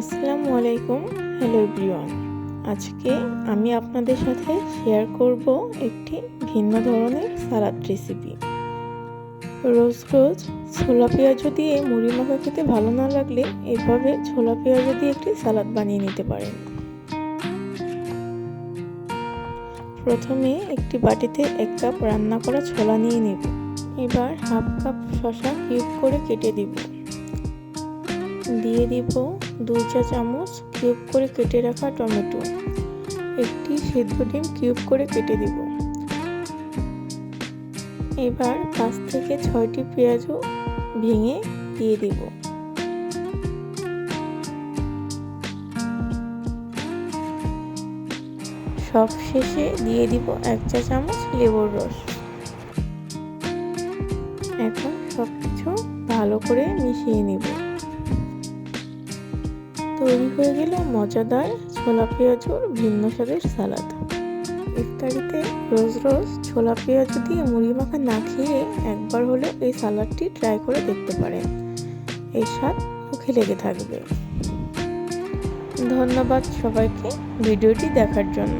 আসসালামু আলাইকুম, hello everyone. আজকে আমি আপনাদের সাথে শেয়ার করব একটি ভিন্ন ধরনের সালাদ রেসিপি। রোজ রোজ ছোলা পেঁয়াজ দিয়ে মুড়ি মাখা খেতে ভালো না লাগলে এভাবে ছোলা পেঁয়াজ দিয়ে একটি সালাদ বানিয়ে নিতে পারেন। প্রথমে একটি বাটিতে এক কাপ রান্না করা ছোলা নিয়ে নেব। এবার হাফ কাপ শশা কিউব করে কেটে দিব। দিয়ে দিব দুই চা চামচ কিউব করে কেটে রাখা টমেটো। একটি সেদ্ধ ডিম কিউব করে কেটে দিব। এবার পাঁচ থেকে ছয়টি পেঁয়াজও ভেঙে দিয়ে দিব। সব শেষে দিয়ে দিব এক চা চামচ লেবুর রস। এখন সব কিছু ভালো করে মিশিয়ে নিব। তৈরি হয়ে গেল মজাদার ছোলা পেঁয়াজুর ভিন্ন স্বাদের সালাদ। ইফতারিতে রোজ রোজ ছোলা পেঁয়াজ দিয়ে মুড়ি মাখা না খেয়ে একবার হলেও এই সালাদটি ট্রাই করে দেখতে পারেন। এই স্বাদ মুখে লেগে থাকবে। ধন্যবাদ সবাইকে ভিডিওটি দেখার জন্য।